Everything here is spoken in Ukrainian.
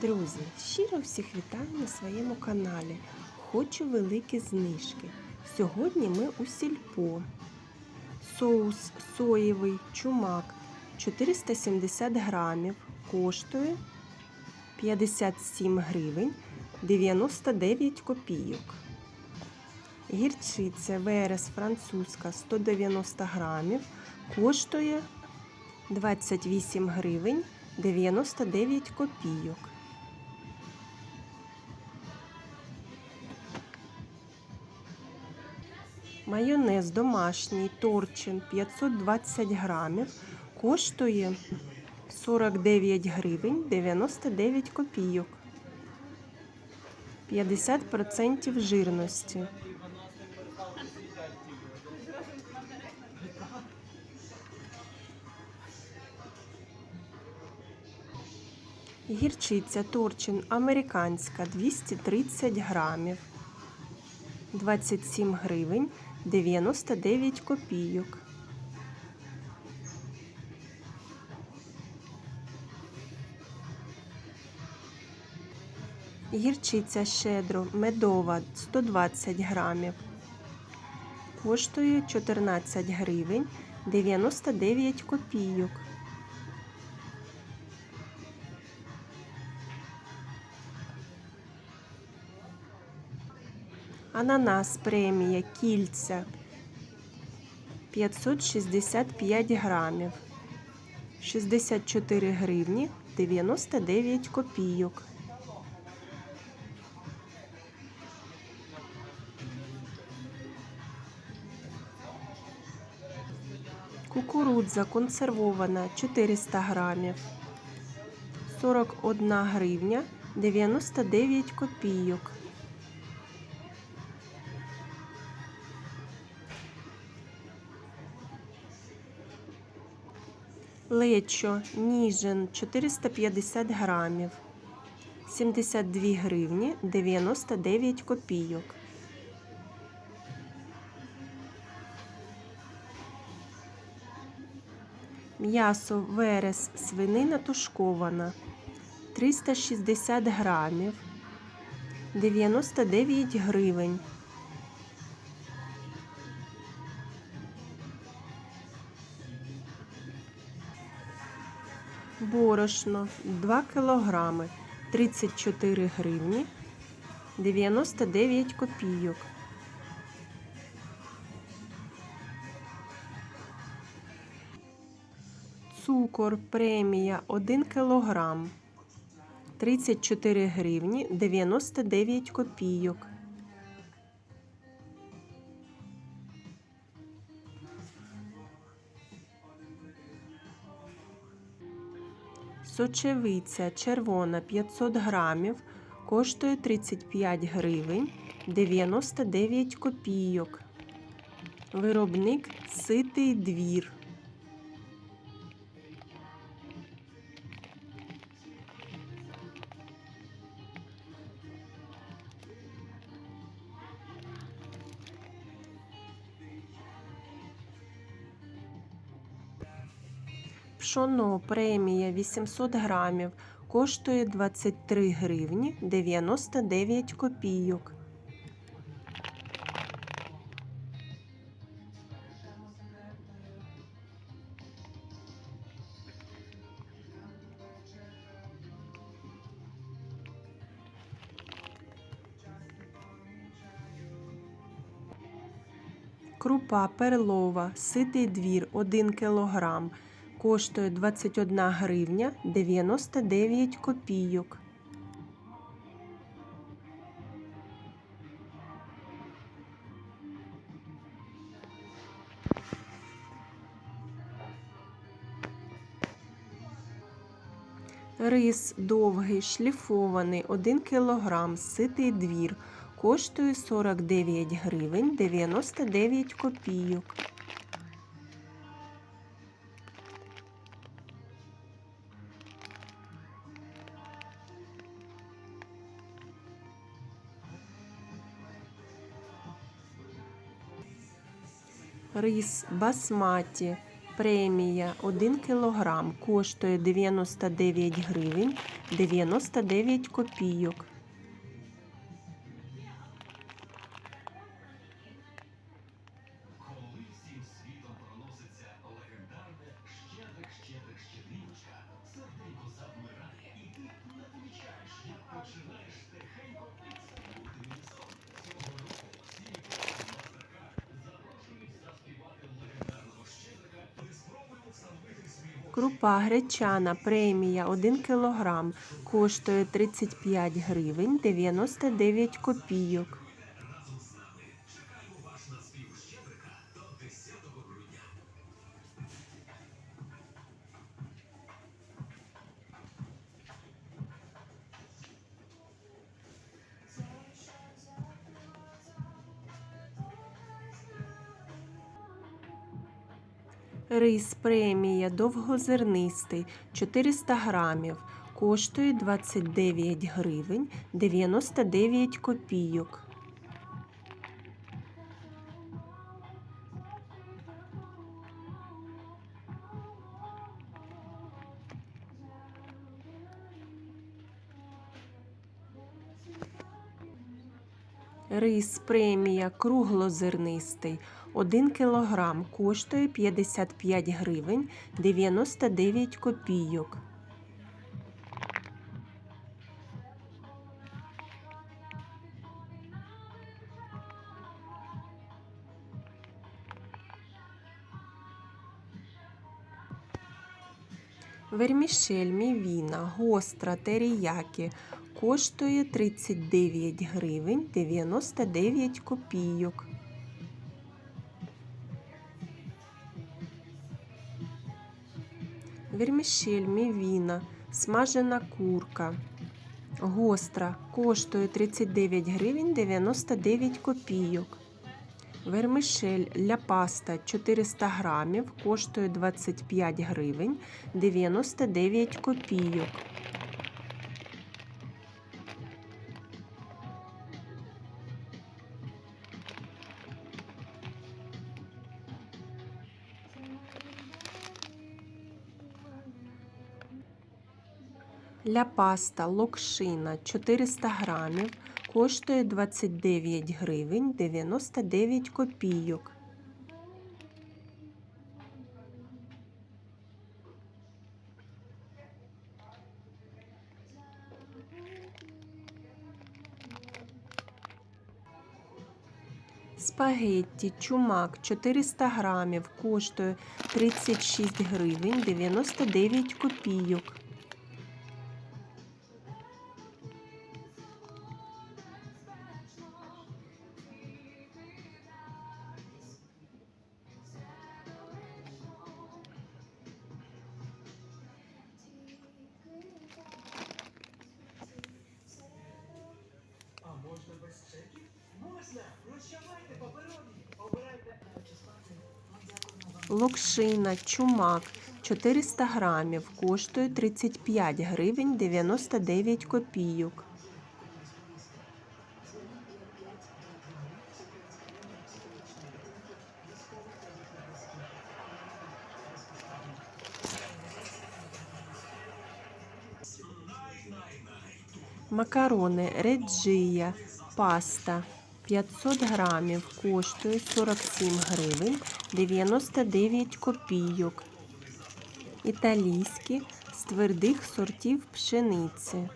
Друзі, щиро всіх вітаю на своєму каналі. Хочу великі знижки. Сьогодні ми у сільпо. Соус соєвий чумак 470 грамів коштує 57 гривень 99 копійок. Гірчиця верес французька 190 грамів коштує 28 гривень 99 копійок. Майонез домашній торчин 520 грамів коштує 49 гривень 99 копійок. 50% жирності. Гірчиця торчин американська 230 грамів. 27 гривень 99 копійок. Гірчиця щедро медова 120 грамів. Коштує 14 гривень 99 копійок. Ананас премія кільця 565 грамів. 64 гривні 99 копійок. Кукурудза консервована 400 грамів. 41 гривня 99 копійок. Лечо ніжин 450 грамів. 72 гривні 99 копійок. М'ясо верес свинина тушкована 360 грамів 99 гривень. Борошно 2 кілограми 34 гривні 99 копійок. Цукор премія 1 кілограм 34 гривні 99 копійок. Сочевиця червона 500 грамів коштує 35 гривень 99 копійок. Виробник ситий двір. Пшоно премія 800 грамів коштує 23 гривні 99 копійок. Крупа перлова, ситий двір 1 кілограм коштує 21 гривня 99 копійок. Рис довгий шліфований 1 кг ситий двір коштує 49 гривень 99 копійок. Рис басматі премія 1 кг коштує 99 гривень 99 копійок. Крупа гречана премія 1 кг коштує 35 гривень 99 копійок. Рис премія довгозернистий 400 грамів коштує 29 гривень 99 копійок. Рис премія круглозернистий 1 кг коштує 55 гривень 99 копійок. Вермішель мівіна гостра теріякі коштує 39 гривень 99 копійок. Вермішель мівіна, смажена курка. Гостра коштує 39 гривень 99 копійок. Вермишель ля паста 400 грамів коштує 25 гривень 99 копійок. Ля паста локшина 400 грамів коштує 29 гривень 99 копійок. Спагетті чумак 400 грамів коштує 36 гривень 99 копійок. Локшина чумак 400 грамів коштує 35 гривень 99 копійок. Макарони Реджія паста 500 грамів коштує 47 гривень 99 копійок. Італійські з твердих сортів пшениці.